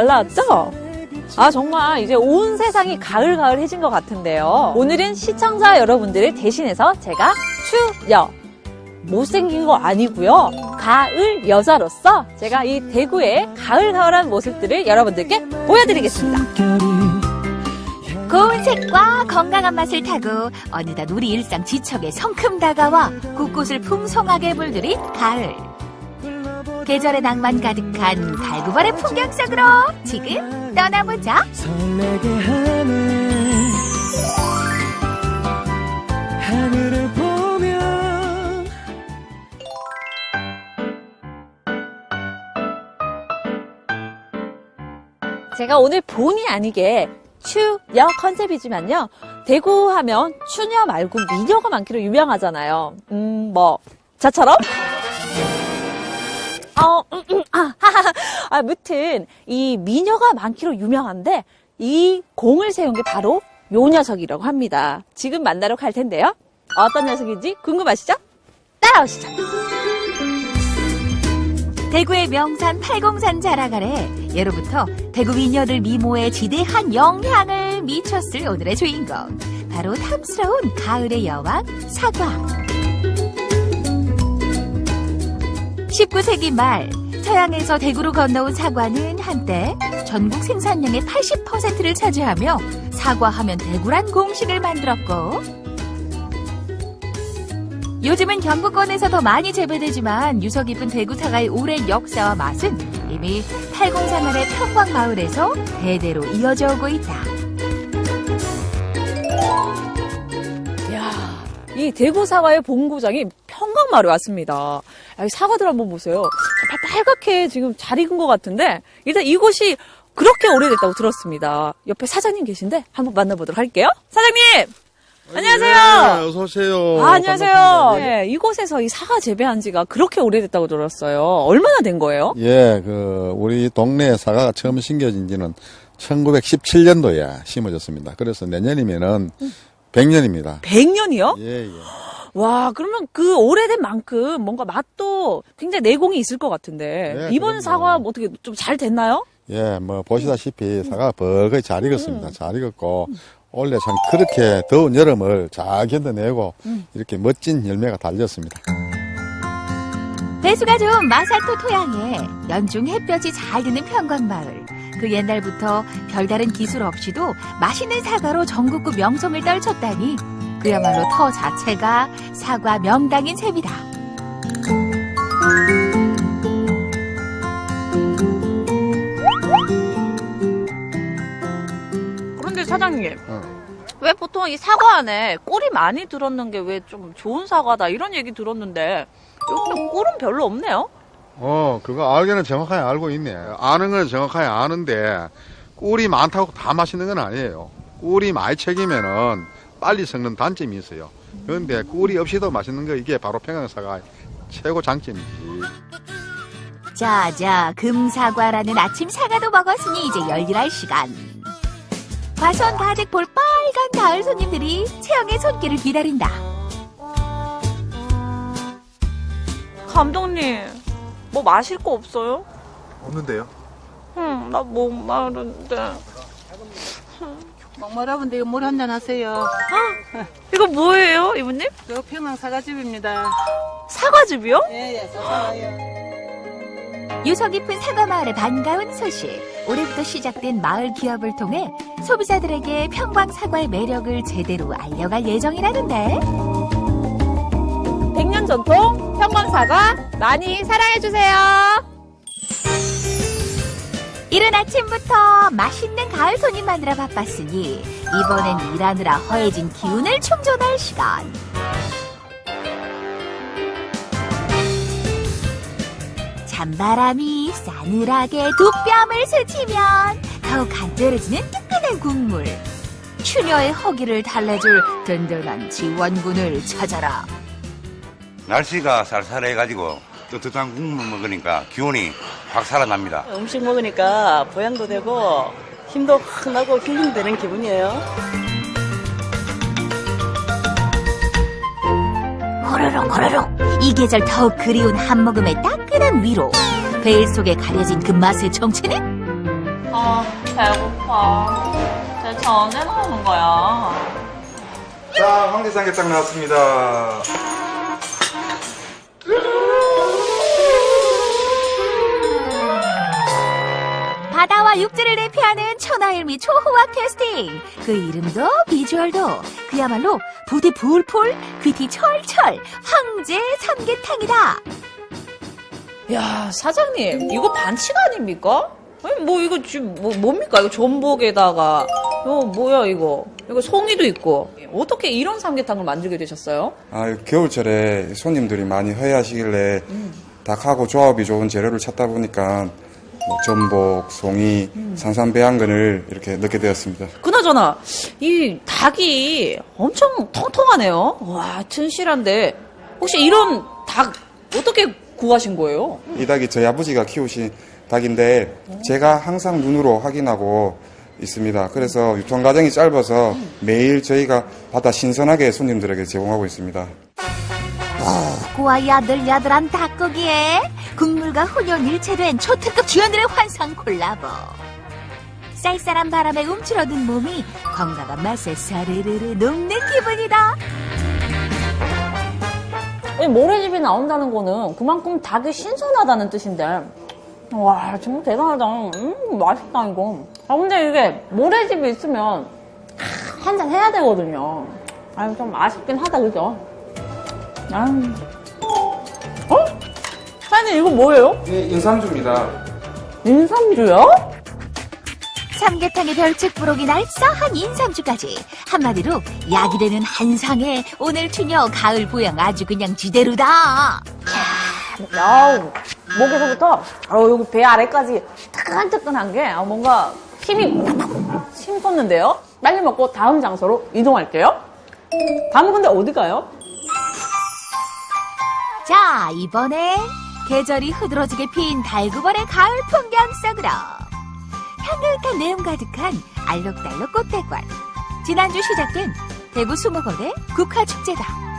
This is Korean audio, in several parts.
잘 나왔죠? 아, 정말 이제 온 세상이 가을가을해진 것 같은데요. 오늘은 시청자 여러분들을 대신해서 제가 추여. 못생긴 거 아니고요. 가을 여자로서 제가 이 대구의 가을가을한 모습들을 여러분들께 보여드리겠습니다. 고운 색과 건강한 맛을 타고 어느덧 우리 일상 지척에 성큼 다가와 곳곳을 풍성하게 물들인 가을. 계절의 낭만 가득한 갈구발의 풍경 속으로 지금 떠나보자. 설레게 하늘을 보면 제가 오늘 본의 아니게 추여 컨셉이지만요. 대구 하면 추녀 말고 미녀가 많기로 유명하잖아요. 음, 뭐, 저처럼? 어, 음, 음, 아, 하하하. 아, 무튼, 이 미녀가 많기로 유명한데, 이 공을 세운 게 바로 요 녀석이라고 합니다. 지금 만나러 갈 텐데요. 어떤 녀석인지 궁금하시죠? 따라오시죠. 대구의 명산 팔공산 자랑 아래 예로부터 대구 미녀들 미모에 지대한 영향을 미쳤을 오늘의 주인공 바로 탐스러운 가을의 여왕 사과 19세기 말 서양에서 대구로 건너온 사과는 한때 전국 생산량의 80%를 차지하며 사과하면 대구란 공식을 만들었고 요즘은 경북권에서 더 많이 재배되지만 유서 깊은 대구 사과의 오랜 역사와 맛은 이미 팔공산 아래 평광마을에서 대대로 이어져 오고 있다. 이야, 이 대구 사과의 본고장이 평강마을에 왔습니다. 여기 사과들 한번 보세요. 다 빨갛게 지금 잘 익은 것 같은데, 일단 이곳이 그렇게 오래됐다고 들었습니다. 옆에 사장님 계신데 한번 만나보도록 할게요. 사장님! 안녕하세요. 네, 어서 오세요. 아, 안녕하세요. 네. 네, 이곳에서 이 사과 재배한 지가 그렇게 오래됐다고 들었어요. 얼마나 된 거예요? 예, 그 우리 동네 사과가 처음 심겨진 지는 1917년도에 심어졌습니다. 그래서 내년이면은 100년입니다. 100년이요? 예, 예. 와, 그러면 그 오래된 만큼 뭔가 맛도 굉장히 내공이 있을 것 같은데, 네, 이번 그럼요. 사과 뭐 어떻게 좀 잘 됐나요? 예, 뭐 보시다시피 사과가 버거이 잘 익었습니다. 잘 익었고 올해 참 그렇게 더운 여름을 잘 견뎌내고 이렇게 멋진 열매가 달렸습니다. 배수가 좋은 마사토 토양에 연중 햇볕이 잘 드는 평광마을. 그 옛날부터 별다른 기술 없이도 맛있는 사과로 전국구 명성을 떨쳤다니 그야말로 터 자체가 사과 명당인 셈이다. 그런데 사장님, 어. 왜 보통 이 사과 안에 꿀이 많이 들었는 게 왜 좀 좋은 사과다 이런 얘기 들었는데 여기는 꿀은 별로 없네요. 어, 그거 알기는 정확하게 알고 있네. 아는 건 정확하게 아는데 꿀이 많다고 다 맛있는 건 아니에요. 꿀이 많이 책이면은 빨리 썩는 단점이 있어요. 그런데 꿀이 없이도 맛있는 거 이게 바로 평양사과 최고 장점이지. 자자 금사과라는 아침 사과도 먹었으니 이제 열일할 시간. 과수원 가득 볼 빨간 가을 손님들이 채영의 손길을 기다린다. 감독님, 뭐 마실 거 없어요? 없는데요? 응, 나뭐 마른데. 목마르분데 이거 물 한잔 하세요. 이거 뭐예요, 이모님? 저 평양 사과집입니다. 사과즙이요? 예, 예, 사과요. 유서 깊은 사과 마을의 반가운 소식. 올해부터 시작된 마을 기업을 통해 소비자들에게 평광 사과의 매력을 제대로 알려갈 예정이라는데. 100년 전통 평광사과 많이 사랑해 주세요. 이른 아침부터 맛있는 가을 손님 만나러 바빴으니 이번엔 일하느라 허해진 기운을 충전할 시간. 찬바람이 싸늘하게 두 뺨을 스치면 더욱 간절해지는 뜨끈한 국물. 추녀의 허기를 달래줄 든든한 지원군을 찾아라. 날씨가 쌀쌀해가지고 뜨뜻한 국물 먹으니까 기운이 확 살아납니다. 음식 먹으니까 보양도 되고 힘도 확 나고 힐링 되는 기분이에요. 호로록 호로록 이 계절 더욱 그리운 한 모금의 따끈한 위로 베일 속에 가려진 그 맛의 정체는? 아, 배고파. 대체 언제 나오는 거야? 자, 황제 삼계탕 나왔습니다. 바다와 육지를 대표하는 천하일미 초호화 캐스팅. 그 이름도 비주얼도 그야말로 부디 불풀, 귀티 철철, 황제 삼계탕이다. 야, 사장님, 이거 반칙 아닙니까? 아니, 뭐, 이거 지금, 뭐, 뭡니까? 이거 전복에다가, 이거 뭐야, 이거. 이거 송이도 있고. 어떻게 이런 삼계탕을 만들게 되셨어요? 아, 겨울철에 손님들이 많이 회의하시길래 닭하고 조합이 좋은 재료를 찾다 보니까 뭐 전복, 송이, 산삼배양근을 이렇게 넣게 되었습니다. 그나저나, 이 닭이 엄청 통통하네요. 와, 튼실한데. 혹시 이런 닭, 어떻게 구하신 거예요? 이 닭이 저희 아버지가 키우신 닭인데 제가 항상 눈으로 확인하고 있습니다. 그래서 유통 과정이 짧아서 매일 저희가 바다 신선하게 손님들에게 제공하고 있습니다. 고와 야들야들한 닭고기에 국물과 혼연 일체된 초특급 주연들의 환상 콜라보. 쌀쌀한 바람에 움츠러든 몸이 건강한 맛에 사르르르 녹는 기분이다. 이 모래집이 나온다는 거는 그만큼 닭이 신선하다는 뜻인데. 와, 정말 대단하다. 음, 맛있다, 이거. 아, 근데 이게 모래집이 있으면 한 잔 해야 되거든요. 아유, 좀 아쉽긴 하다, 그죠? 아 어? 사장님, 이거 뭐예요? 네, 인삼주입니다. 인삼주요? 삼계탕의 별책 부록이 날싸한 인삼주까지 한마디로 약이 되는 한상에 오늘 추녀 가을 보양 아주 그냥 지대로다. 야우, 목에서부터 어, 여기 배 아래까지 따끈따끈한 게 아, 뭔가 힘이 팍팍 심솟는데요. 빨리 먹고 다음 장소로 이동할게요. 다음은 근데 어디 가요? 자 이번엔 계절이 흐드러지게 핀 달구벌의 가을 풍경 속으로 향긋한 내음 가득한 알록달록 꽃대관 지난주 시작된 대구 수목원의 국화축제다.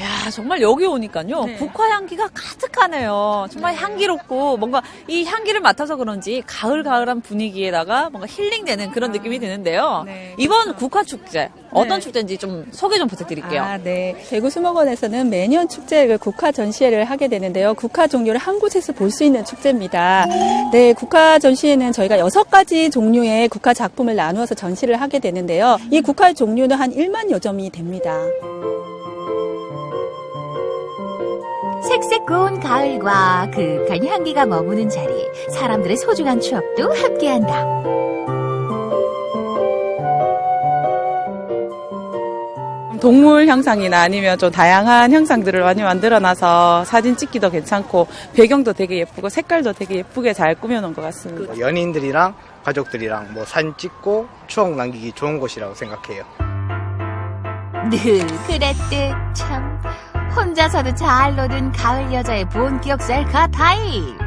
야 정말 여기 오니까요 국화 향기가 가득하네요. 정말 향기롭고 뭔가 이 향기를 맡아서 그런지 가을 가을한 분위기에다가 뭔가 힐링되는 그런 느낌이 드는데요. 네, 이번 국화 축제 어떤 네. 축제인지 좀 소개 좀 부탁드릴게요. 아, 네. 대구 수목원에서는 매년 축제 그 국화 전시회를 하게 되는데요. 국화 종류를 한 곳에서 볼 수 있는 축제입니다. 네, 국화 전시회는 저희가 여섯 가지 종류의 국화 작품을 나누어서 전시를 하게 되는데요. 이 국화 종류는 한 1만여 점이 됩니다. 색색 고운 가을과 그윽한 향기가 머무는 자리 사람들의 소중한 추억도 함께한다. 동물 형상이나 아니면 좀 다양한 형상들을 많이 만들어놔서 사진 찍기도 괜찮고 배경도 되게 예쁘고 색깔도 되게 예쁘게 잘 꾸며놓은 것 같습니다. 뭐 연인들이랑 가족들이랑 뭐 사진 찍고 추억 남기기 좋은 곳이라고 생각해요. 늘 그랬듯 참 혼자서도 잘 노는 가을 여자의 본격 셀카 타임.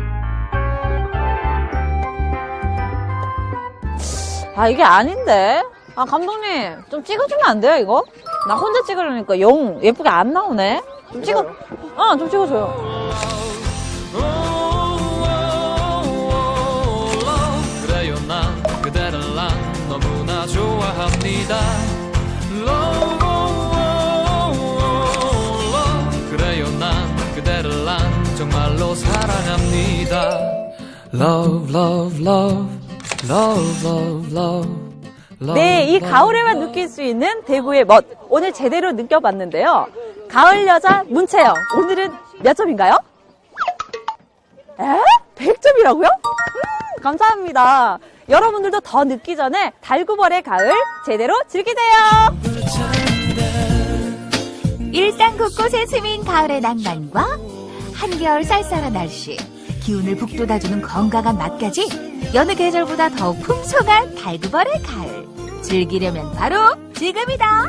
아 이게 아닌데 아 감독님 좀 찍어주면 안 돼요 이거? 나 혼자 찍으려니까 영 예쁘게 안 나오네 좀 찍어 어좀 찍어줘요 그래요 정말로 사랑합니다 Love love love love love love 네, 이 가을에만 느낄 수 있는 대구의 멋 오늘 제대로 느껴봤는데요 가을 여자 문채영 오늘은 몇 점인가요? 에? 100점이라고요? 음, 감사합니다 여러분들도 더 늦기 전에 달구벌의 가을 제대로 즐기세요 일상 곳곳에 스민 가을의 낭만과 한겨울 쌀쌀한 날씨, 기운을 북돋아주는 건강한 맛까지 여느 계절보다 더욱 풍성한 달구벌의 가을. 즐기려면 바로 지금이다.